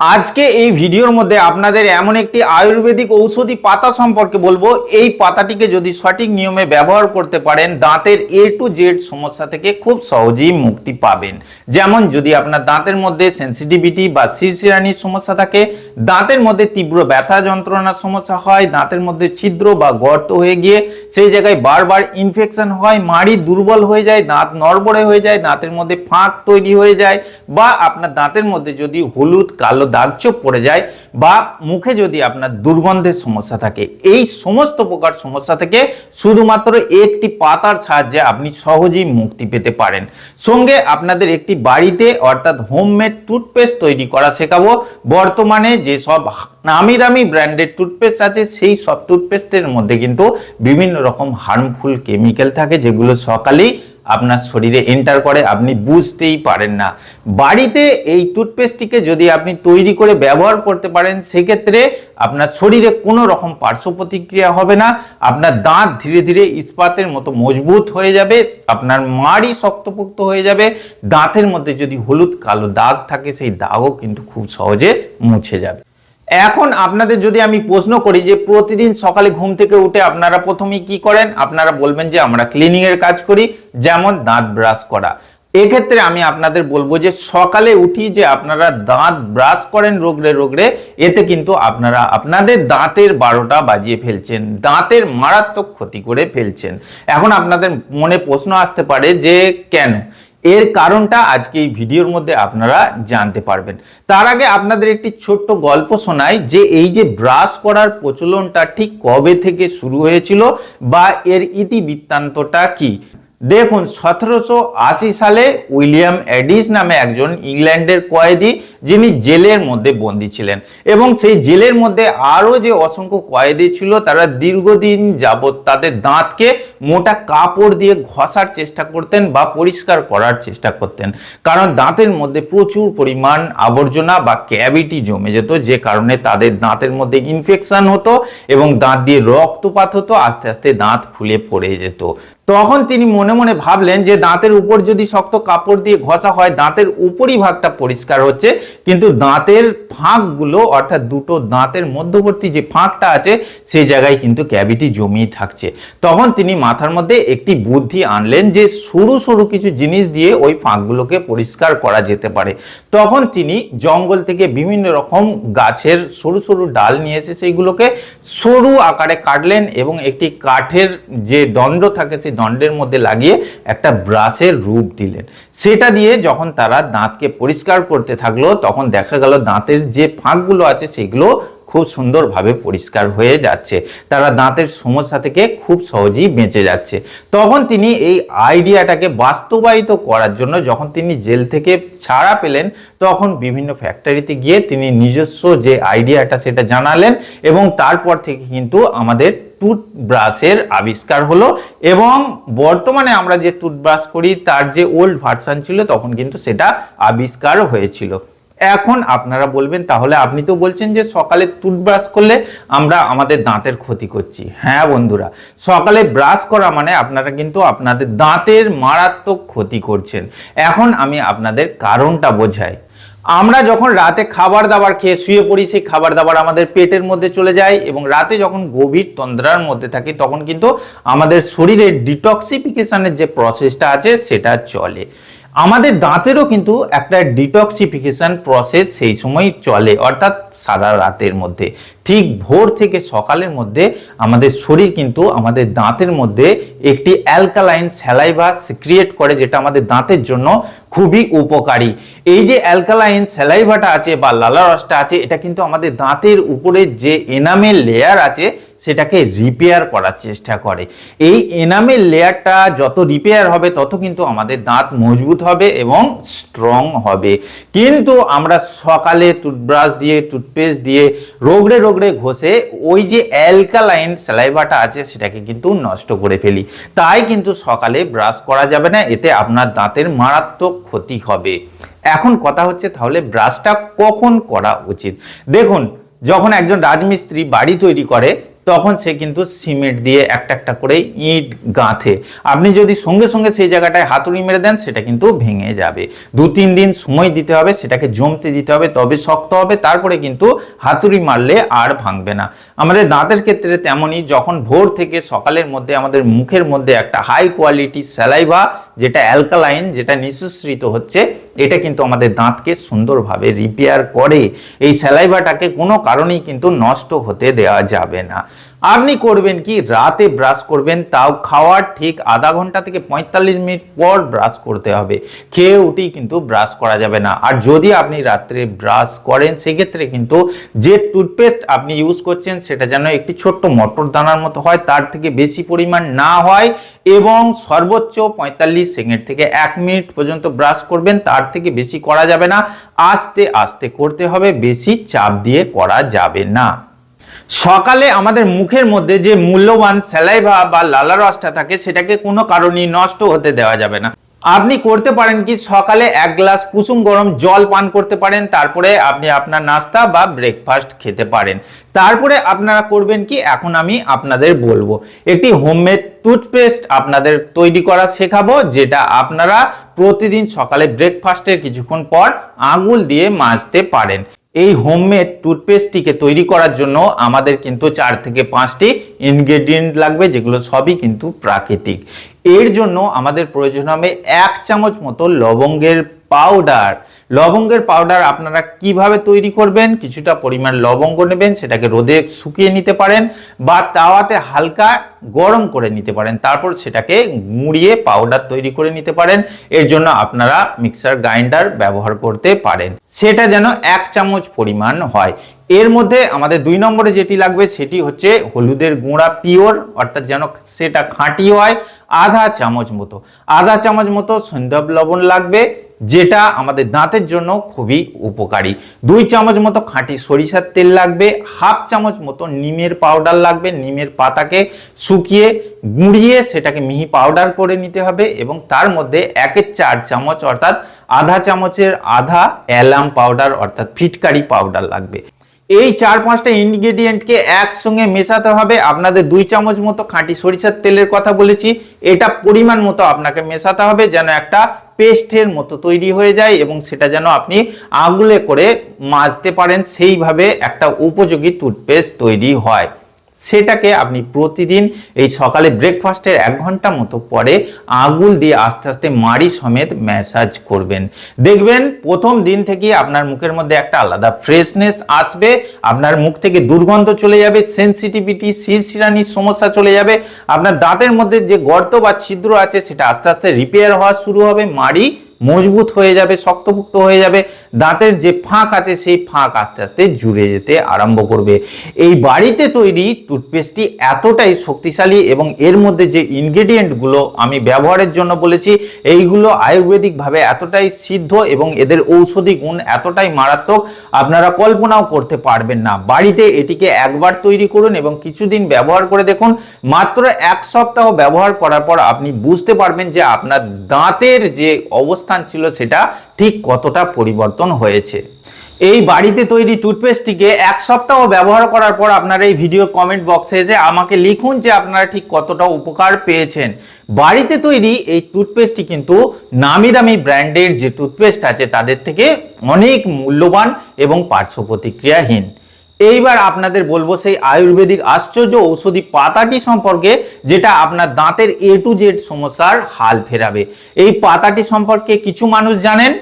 আজকে এই ভিডিওর মধ্যে আপনাদের এমন একটি আয়ুর্বেদিক ঔষধি পাতা সম্পর্কে বলব। এই পাতাটিকে যদি সঠিক নিয়মে ব্যবহার করতে পারেন, দাঁতের এ টু জেড সমস্যা থেকে খুব সহজেই মুক্তি পাবেন। যেমন যদি আপনার দাঁতের মধ্যে সেন্সিটিভিটি বা শিরশিরানির সমস্যা থাকে, দাঁতের মধ্যে তীব্র ব্যথা যন্ত্রণার সমস্যা হয়, দাঁতের মধ্যে ছিদ্র বা গর্ত হয়ে গিয়ে সেই জায়গায় বারবার ইনফেকশন হয়, মাড়ি দুর্বল হয়ে যায়, দাঁত নড়বড়ে হয়ে যায়, দাঁতের মধ্যে ফাঁক তৈরি হয়ে যায় বা আপনার দাঁতের মধ্যে যদি হলুদ, কালো দাগচোপ পড়ে যায় বা মুখে যদি আপনার দুর্গন্ধের সমস্যা থাকে, এই সমস্ত প্রকার সমস্যা থেকে শুধুমাত্র একটি পাতার সাহায্যে আপনি সহজেই মুক্তি পেতে পারেন। সঙ্গে আপনাদের একটি বাড়িতে অর্থাৎ হোমমেড টুথপেস্ট তৈরি করা শেখাবো। বর্তমানে যে সব নামি দামি ব্র্যান্ডের টুথপেস্ট আছে, সেই সব টুথপেস্টের মধ্যে কিন্তু বিভিন্ন রকম হার্মফুল কেমিক্যাল থাকে, যেগুলো সকালেই আপনার শরীরে এন্টার করে, আপনি বুঝতেই পারেন না। বাড়িতে এই টুথপেস্টটিকে যদি আপনি তৈরি করে ব্যবহার করতে পারেন, সেক্ষেত্রে আপনার শরীরে কোনো রকম পার্শ্ব প্রতিক্রিয়া হবে না। আপনার দাঁত ধীরে ধীরে ইস্পাতের মতো মজবুত হয়ে যাবে, আপনার মাড়ি শক্তপোক্ত হয়ে যাবে। দাঁতের মধ্যে যদি হলুদ কালো দাগ থাকে, সেই দাগও কিন্তু খুব সহজে মুছে যাবে। এখন আপনাদের যদি আমি প্রশ্ন করি যে প্রতিদিন সকালে ঘুম থেকে উঠে আপনারা প্রথমেই কি করেন? আপনারা বলবেন যে আমরা ক্লিনিং এর কাজ করি, যেমন দাঁত ব্রাশ করা। এক্ষেত্রে আমি আপনাদের বলব যে সকালে উঠি যে আপনারা দাঁত ব্রাশ করেন রোগড়ে রোগড়ে, এতে কিন্তু আপনারা আপনাদের দাঁতের বারোটা বাজিয়ে ফেলছেন, দাঁতের মারাত্মক ক্ষতি করে ফেলছেন। এখন আপনাদের মনে প্রশ্ন আসতে পারে যে কেন? এর কারণটা আজকে এই ভিডিওর মধ্যে আপনারা জানতে পারবেন। তার আগে আপনাদের একটি ছোট্ট গল্প শোনাই যে এই যে ব্রাশ করার প্রচলনটা ঠিক কবে থেকে শুরু হয়েছিল বা এর ইতিবৃত্তান্তটা কি? দেখুন, সতেরোশো আশি সালে উইলিয়াম এডিস নামে একজন ইংল্যান্ডের কয়েদি, যিনি জেলের মধ্যে বন্দী ছিলেন। এবং সেই জেলের মধ্যে আরও যে অসংখ্য কয়েদি ছিল, তারা দীর্ঘদিন যাবৎ তাদের দাঁতকে মোটা কাপড় দিয়ে ঘষার চেষ্টা করতেন বা পরিষ্কার করার চেষ্টা করতেন। কারণ দাঁতের মধ্যে প্রচুর পরিমাণ আবর্জনা বা ক্যাভিটি জমে যেত, যে কারণে তাদের দাঁতের মধ্যে ইনফেকশন হতো এবং দাঁত দিয়ে রক্তপাত হতো, আস্তে আস্তে দাঁত খুলে পড়ে যেত। তখন তিনি মনে মনে ভাবলেন যে দাঁতের উপর যদি শক্ত কাপড় দিয়ে ঘষা হয়, দাঁতের উপরই ভাগটা পরিষ্কার হচ্ছে। কিন্তু দাঁতের ফাঁকগুলো, অর্থাৎ দুটো দাঁতের মধ্যবর্তী যে ফাঁকটা আছে, সেই জায়গায় কিন্তু ক্যাভিটি জমিয়ে থাকছে। তখন তিনি মাথার মধ্যে একটি বুদ্ধি আনলেন যে সরু সরু কিছু জিনিস দিয়ে ওই ফাঁকগুলোকে পরিষ্কার করা যেতে পারে। তখন তিনি জঙ্গল থেকে বিভিন্ন রকম গাছের সরু সরু ডাল নিয়ে এসে সেইগুলোকে সরু আকারে কাটলেন এবং একটি কাঠের যে দণ্ড থাকে, সেই দণ্ডের মধ্যে লাগিয়ে একটা ব্রাশের রূপ দিলেন। সেটা দিয়ে যখন তারা দাঁতকে পরিষ্কার করতে থাকল, তখন দেখা গেল দাঁতের যে ফাঁকগুলো আছে, সেগুলো খুব সুন্দরভাবে পরিষ্কার হয়ে যাচ্ছে। তারা দাঁতের সমস্যা থেকে খুব সহজেই বেঁচে যাচ্ছে। তখন তিনি এই আইডিয়াটাকে বাস্তবায়িত করার জন্য যখন তিনি জেল থেকে ছাড়া পেলেন, তখন বিভিন্ন ফ্যাক্টরিতে গিয়ে তিনি নিজস্ব যে আইডিয়াটা সেটা জানালেন এবং তারপর থেকে কিন্তু আমাদের টুথব্রাশের আবিষ্কার হলো এবং বর্তমানে আমরা যে টুথব্রাশ করি, তার যে ওল্ড ভার্সান ছিল, তখন কিন্তু সেটা আবিষ্কার হয়েছিল। এখন আপনারা বলবেন, তাহলে আপনি তো বলছেন যে সকালে টুথব্রাশ করলে আমরা আমাদের দাঁতের ক্ষতি করছি। হ্যাঁ বন্ধুরা, সকালে ব্রাশ করা মানে আপনারা কিন্তু আপনাদের দাঁতের মারাত্মক ক্ষতি করছেন। এখন আমি আপনাদের কারণটা বোঝাই। আমরা যখন রাতে খাবার দাবার খেয়ে শুয়ে পড়ি, সেই খাবার দাবার আমাদের পেটের মধ্যে চলে যায় এবং রাতে যখন গভীর তন্দ্রার মধ্যে থাকি, তখন কিন্তু আমাদের শরীরের ডিটক্সিফিকেশনের যে প্রসেসটা আছে, সেটা চলে। আমাদের দাঁতেরও কিন্তু একটা ডিটক্সিফিকেশন প্রসেস সেই সময় চলে, অর্থাৎ সারা রাতের মধ্যে। ঠিক ভোর থেকে সকালের মধ্যে আমাদের শরীর কিন্তু আমাদের দাঁতের মধ্যে একটি অ্যালকালাইন স্যালাইভা ক্রিয়েট করে, যেটা আমাদের দাঁতের জন্য খুবই উপকারী। এই যে অ্যালকালাইন স্যালাইভাটা আছে বা লালা রসটা আছে, এটা কিন্তু আমাদের দাঁতের উপরে যে এনামেল লেয়ার আছে সেটাকে রিপেয়ার করার চেষ্টা করে। এই এনামেল লেয়ারটা যত রিপেয়ার হবে, তত কিন্তু আমাদের দাঁত মজবুত হবে এবং স্ট্রং হবে। কিন্তু আমরা সকালে টুথব্রাশ দিয়ে টুথপেস্ট দিয়ে, রোগড়ে রোগড়ে ঘষে ওই যে অ্যালকালাইন স্যালাইভাটা আছে, সেটাকে কিন্তু নষ্ট করে ফেলি। তাই কিন্তু সকালে ব্রাশ করা যাবে না, এতে আপনার দাঁতের মারাত্মক ক্ষতি হবে। এখন কথা হচ্ছে, তাহলে ব্রাশটা কখন করা উচিত? দেখুন, যখন একজন রাজমিস্ত্রি বাড়ি তৈরি করে তখন সে কিন্তু সিমেন্ট দিয়ে একটা একটা করে ইট গাঁথে। আপনি যদি সঙ্গে সঙ্গে সেই জায়গাটায় হাতুড়ি মেরে দেন, সেটা কিন্তু ভেঙে যাবে। দু তিন দিন সময় দিতে হবে, সেটাকে জমতে দিতে হবে, তবে শক্ত হবে, তারপরে কিন্তু হাতুড়ি মারলে আর ভাঙবে না। আমাদের দাঁতের ক্ষেত্রে তেমনই, যখন ভোর থেকে সকালের মধ্যে, আমাদের মুখের মধ্যে একটা হাই কোয়ালিটি স্যালাইভা যেটা অ্যালকালাইন, যেটা নিঃসৃত হচ্ছে, এটা কিন্তু আমাদের দাঁতকে সুন্দরভাবে রিপেয়ার করে। এই স্যালাইভাটাকে কোনো কারণেই কিন্তু নষ্ট হতে দেওয়া যাবে না। আপনি করবেন কি? রাতে ব্রাশ করবেন, তাও খাওয়ার ঠিক আধা ঘণ্টা থেকে পঁয়তাল্লিশ মিনিট পর ব্রাশ করতে হবে। খেয়ে উঠেই কিন্তু ব্রাশ করা যাবে না। আর যদি আপনি রাত্রে ব্রাশ করেন, সেক্ষেত্রে কিন্তু যে টুথপেস্ট আপনি ইউজ করছেন, সেটা যেন একটি ছোট্ট মটর দানার মতো হয়, তার থেকে বেশি পরিমাণ না হয় এবং সর্বোচ্চ পঁয়তাল্লিশ সেকেন্ড থেকে এক মিনিট পর্যন্ত ব্রাশ করবেন, তার থেকে বেশি করা যাবে না। আস্তে আস্তে করতে হবে, বেশি চাপ দিয়ে করা যাবে না। সকালে আমাদের মুখের মধ্যে যে মূল্যবান স্যালাইভা বা লালা রসটা থাকে, সেটাকে কোনো কারণেই নষ্ট হতে দেওয়া যাবে না। আপনি করতে পারেন কি, সকালে এক গ্লাস কুসুম গরম জল পান করতে পারেন, তারপরে আপনি আপনার নাস্তা বা ব্রেকফাস্ট খেতে পারেন। তারপরে আপনারা করবেন কি, এখন আমি আপনাদের বলব। একটি হোমমেড টুথপেস্ট আপনাদের তৈরি করা শেখাবো, যেটা আপনারা প্রতিদিন সকালে ব্রেকফাস্টের কিছুক্ষণ পর আঙুল দিয়ে মাজতে পারেন। এই হোমমেড টুথপেস্টটিকে তৈরি করার জন্য আমাদের কিন্তু চার থেকে পাঁচটি ইনগ্রেডিয়েন্ট লাগবে, যেগুলো সবই কিন্তু প্রাকৃতিক। এর জন্য আমাদের প্রয়োজন হবে এক চামচ মতো লবঙ্গের পাউডার লবঙ্গের পাউডার আপনারা কীভাবে তৈরি করবেন, কিছুটা পরিমাণ লবঙ্গ নেবেন, সেটাকে রোদে শুকিয়ে নিতে পারেন বা তাওয়াতে হালকা গরম করে নিতে পারেন। তারপর সেটাকে মুড়িয়ে পাউডার তৈরি করে নিতে পারেন। এর জন্য আপনারা মিক্সার গ্রাইন্ডার ব্যবহার করতে পারেন। সেটা যেন এক চামচ পরিমাণ হয়। এর মধ্যে আমাদের দুই নম্বরে যেটি লাগবে, সেটি হচ্ছে হলুদের গুঁড়া পিওর, অর্থাৎ যেন সেটা খাঁটি হয়, আধা চামচ মতো। আধা চামচ মতো সন্ধ্যব লবণ লাগবে। যেটা আমাদের দাঁতের জন্য খুবই উপকারী। দুই চামচ মতো খাঁটি সরিষার তেল লাগবে, হাফ চামচ মতো নিমের পাউডার লাগবে, নিমের পাতাকে শুকিয়ে গুঁড়িয়ে সেটাকে মিহি পাউডার করে নিতে হবে এবং তার মধ্যে একের চার চামচ অর্থাৎ আধা চামচের আধা অ্যালাম পাউডার অর্থাৎ ফিটকারি পাউডার লাগবে। এই চার পাঁচটা ইনগ্রেডিয়েন্টকে একসঙ্গে মেশাতে হবে। আপনাদের দুই চামচ মতো খাঁটি সরিষার তেলের কথা বলেছি। এটা পরিমাণ মতো আপনাকে মেশাতে হবে যেন একটা পেস্টের মতো তৈরি হয়ে যায় এবং সেটা যেন আপনি আগুলে করে মাজতে পারেন। সেইভাবে একটা উপযোগী টুথপেস্ট তৈরি হয়। সেটাকে আপনি প্রতিদিন এই সকালে ব্রেকফাস্টের এক ঘণ্টা মতো পরে আঙুল দিয়ে আস্তে আস্তে মাড়ি সমেত ম্যাসাজ করবেন। দেখবেন প্রথম দিন থেকে আপনার মুখের মধ্যে একটা আলাদা ফ্রেশনেস আসবে, আপনার মুখ থেকে দুর্গন্ধ চলে যাবে সেন্সিটিভিটি শিরশিরানির সমস্যা চলে যাবে, আপনার দাঁতের মধ্যে যে গর্ত বা ছিদ্র আছে সেটা আস্তে আস্তে রিপেয়ার হওয়া শুরু হবে, মাড়ি মজবুত হয়ে যাবে শক্তপুক্ত হয়ে যাবে, দাঁতের যে ফাঁক আছে সেই ফাঁক আস্তে আস্তে জুড়ে যেতে আরম্ভ করবে। এই বাড়িতে তৈরি টুথপেস্টটি এতটাই শক্তিশালী এবং এর মধ্যে যে ইনগ্রেডিয়েন্টগুলো আমি ব্যবহারের জন্য বলেছি, এইগুলো আয়ুর্বেদিকভাবে এতটাই সিদ্ধ এবং এদের ঔষধি গুণ এতটাই মারাত্মক, আপনারা কল্পনাও করতে পারবেন না। বাড়িতে এটিকে একবার তৈরি করুন এবং কিছুদিন ব্যবহার করে দেখুন, মাত্র এক সপ্তাহ ব্যবহার করার পর আপনি বুঝতে পারবেন যে আপনার দাঁতের যে অবস্থা অবস্থান ছিল সেটা ঠিক কতটা পরিবর্তন হয়েছে। এই বাড়িতে তৈরি টুথপেস্টটিকে এক সপ্তাহ ব্যবহার করার পর আপনারা এই ভিডিও কমেন্ট বক্সে এসে আমাকে লিখুন যে আপনারা ঠিক কতটা উপকার পেয়েছেন। বাড়িতে তৈরি এই টুথপেস্টটি কিন্তু নামি দামি ব্র্যান্ডের যে টুথপেস্ট আছে তাদের থেকে অনেক মূল্যবান এবং পার্শ্ব প্রতিক্রিয়াহীন এইবার আপনাদের বলব সেই আয়ুর্বেদিক আশ্চর্য ঔষধি পাতাটি সম্পর্কে, যেটা আপনার দাঁতের এ টু জেড সমস্যার হাল ফেরাবে। এই পাতাটি সম্পর্কে কিছু মানুষ জানেন,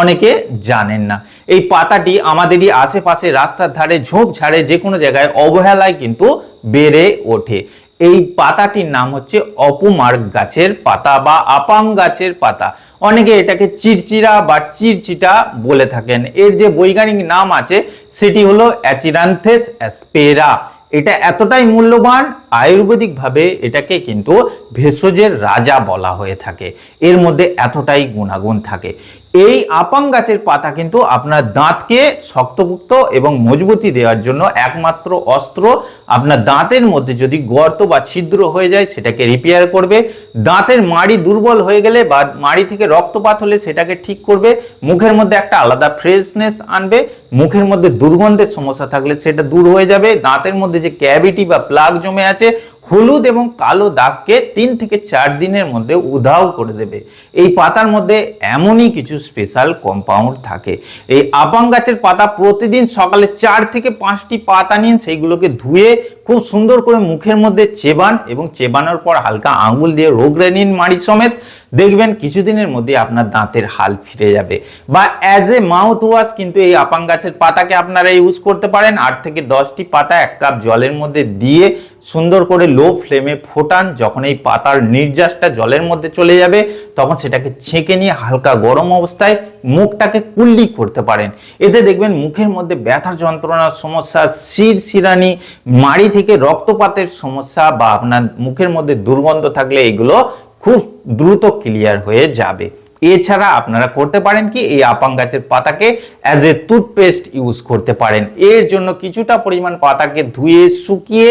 অনেকে জানেন না। এই পাতাটি আমাদেরই আশেপাশে রাস্তার ধারে ঝোপঝাড়ে যে কোনো জায়গায় অবহেলায় কিন্তু বেড়ে ওঠে। এই পাতাটির নাম হচ্ছে অপমার্গ গাছের পাতা বা আপাং গাছের পাতা। অনেকে এটাকে চিরচিরা বা চিরচিটা বলে থাকেন। এর যে বৈজ্ঞানিক নাম আছে, সেটি হলো অ্যাচিরান্থেস অ্যাসপেরা। এটা এতটাই মূল্যবান, আয়ুর্বেদিকভাবে এটাকে কিন্তু ভেষজের রাজা বলা হয়ে থাকে। এর মধ্যে এতটাই গুণাগুণ থাকে। এই আপাং গাছের পাতা কিন্তু আপনার দাঁতকে শক্তপুক্ত এবং মজবুতি দেওয়ার জন্য একমাত্র অস্ত্র। আপনার দাঁতের মধ্যে যদি গর্ত বা ছিদ্র হয়ে যায়, সেটাকে রিপেয়ার করবে। দাঁতের মাড়ি দুর্বল হয়ে গেলে বা মাড়ি থেকে রক্তপাত হলে সেটাকে ঠিক করবে। মুখের মধ্যে একটা আলাদা ফ্রেশনেস আনবে। মুখের মধ্যে দুর্গন্ধের সমস্যা থাকলে সেটা দূর হয়ে যাবে। দাঁতের মধ্যে যে ক্যাভিটি বা প্লাগ জমে আছে হলুদ এবং কালো দাগকে তিন থেকে চার দিনের মধ্যে উধাও করে দেবে। এই পাতার মধ্যে এমনই কিছু স্পেশাল কম্পাউন্ড থাকে। এই আপাং গাছের পাতা প্রতিদিন সকালে চার থেকে পাঁচটি পাতা নিন সেইগুলোকে ধুয়ে খুব সুন্দর করে মুখের মধ্যে চেবান এবং চেবানোর পর হালকা আঙুল দিয়ে রোগড়ে নিন মাড়ি সমেত। দেখবেন কিছুদিনের মধ্যে আপনার দাঁতের হাল ফিরে যাবে। বা অ্যাজ এ মাউথ ওয়াশ কিন্তু এই আপাং গাছের পাতাকে আপনারা ইউজ করতে পারেন। আট থেকে দশটি পাতা এক কাপ জলের মধ্যে দিয়ে সুন্দর করে লো ফ্লেমে ফোটান, যখন এই পাতার নির্যাসটা জলের মধ্যে চলে যাবে, তখন সেটাকে ছেঁকে নিয়ে হালকা গরম অবস্থায় মুখটাকে কুল্লি করতে পারেন। এতে দেখবেন মুখের মধ্যে ব্যথা যন্ত্রণার সমস্যা, শির শিরানি, মাড়ি থেকে রক্তপাতের সমস্যা বা আপনার মুখের মধ্যে দুর্গন্ধ থাকলে এগুলো খুব দ্রুত ক্লিয়ার হয়ে যাবে। এছাড়া আপনারা করতে পারেন কি, এই আপাং গাছের পাতাকে অ্যাজ এ টুথপেস্ট ইউজ করতে পারেন। এর জন্য কিছুটা পরিমাণ পাতাকে ধুয়ে, শুকিয়ে,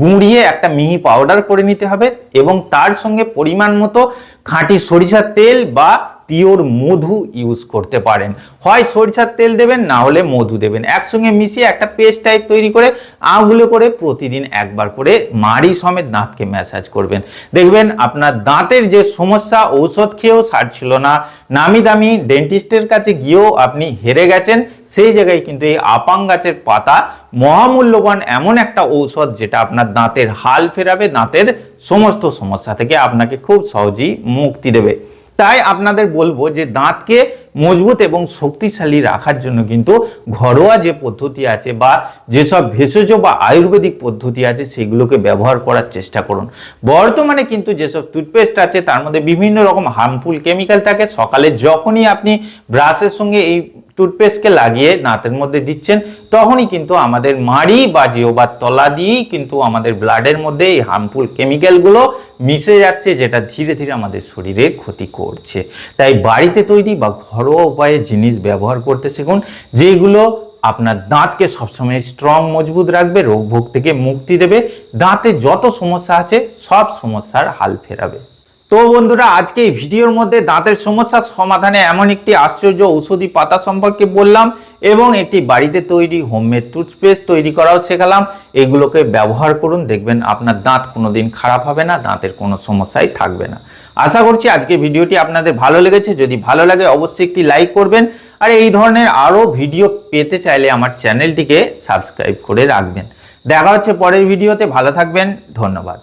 গুঁড়িয়ে একটা মিহি পাউডার করে নিতে হবে এবং তার সঙ্গে পরিমাণ মতো খাঁটি সরিষার তেল বা পিওর মধু ইউজ করতে পারেন। হয় সরিষার তেল দেবেন, না হলে মধু দেবেন। একসঙ্গে মিশিয়ে একটা পেস্ট টাইপ তৈরি করে আগুলো করে প্রতিদিন একবার করে মাড়ি সমেত দাঁতকে ম্যাসাজ করবেন। দেখবেন আপনার দাঁতের যে সমস্যা, ঔষধ খেয়েও সারছিল না। নামি দামি ডেন্টিস্টের কাছে গিয়েও আপনি হেরে গেছেন। সেই জায়গায় কিন্তু এই আপাং গাছের পাতা মহামূল্যবান এমন একটা ঔষধ যেটা আপনার দাঁতের হাল ফেরাবে, দাঁতের সমস্ত সমস্যা থেকে আপনাকে খুব সহজেই মুক্তি দেবে। তাই আপনাদের বলব যে দাঁতকে মজবুত এবং শক্তিশালী রাখার জন্য কিন্তু ঘরোয়া যে পদ্ধতি আছে বা যেসব ভেষজ বা আয়ুর্বেদিক পদ্ধতি আছে সেগুলোকে ব্যবহার করার চেষ্টা করুন। বর্তমানে কিন্তু যেসব টুথপেস্ট আছে তার মধ্যে বিভিন্ন রকম হার্মফুল কেমিক্যাল থাকে। সকালে যখনই আপনি ব্রাশের সঙ্গে এই টুথপেস্টকে লাগিয়ে দাঁতের মধ্যে দিচ্ছেন তখনই কিন্তু আমাদের মাড়ি বা জিওবার তলা দিয়েই কিন্তু আমাদের ব্লাডের মধ্যে এই হার্মফুল কেমিক্যালগুলো মিশে যাচ্ছে, যেটা ধীরে ধীরে আমাদের শরীরে ক্ষতি করছে। তাই বাড়িতে তৈরি বা ঘরোয়া উপায়ে জিনিস ব্যবহার করতে শিখুন, যেগুলো আপনার দাঁতকে সবসময় স্ট্রং মজবুত রাখবে, রোগ ভোগ থেকে মুক্তি দেবে। দাঁতে যত সমস্যা আছে, সব সমস্যার হাল ফেরাবে। তো বন্ধুরা, আজকে এই ভিডিওর মধ্যে দাঁতের সমস্যার সমাধানে এমন একটি আশ্চর্য ঔষধি পাতা সম্পর্কে বললাম এবং একটি বাড়িতে তৈরি হোমমেড টুথপেস্ট তৈরি করাও শেখালাম। এগুলোকে ব্যবহার করুন, দেখবেন আপনার দাঁত কোনোদিন খারাপ হবে না, দাঁতের কোনো সমস্যাই থাকবে না। আশা করছি আজকে ভিডিওটি আপনাদের ভালো লেগেছে। যদি ভালো লাগে, অবশ্যই একটি লাইক করবেন। আর এই ধরনের আরও ভিডিও পেতে চাইলে আমার চ্যানেলটিকে সাবস্ক্রাইব করে রাখবেন। দেখা হচ্ছে পরের ভিডিওতে। ভালো থাকবেন, ধন্যবাদ।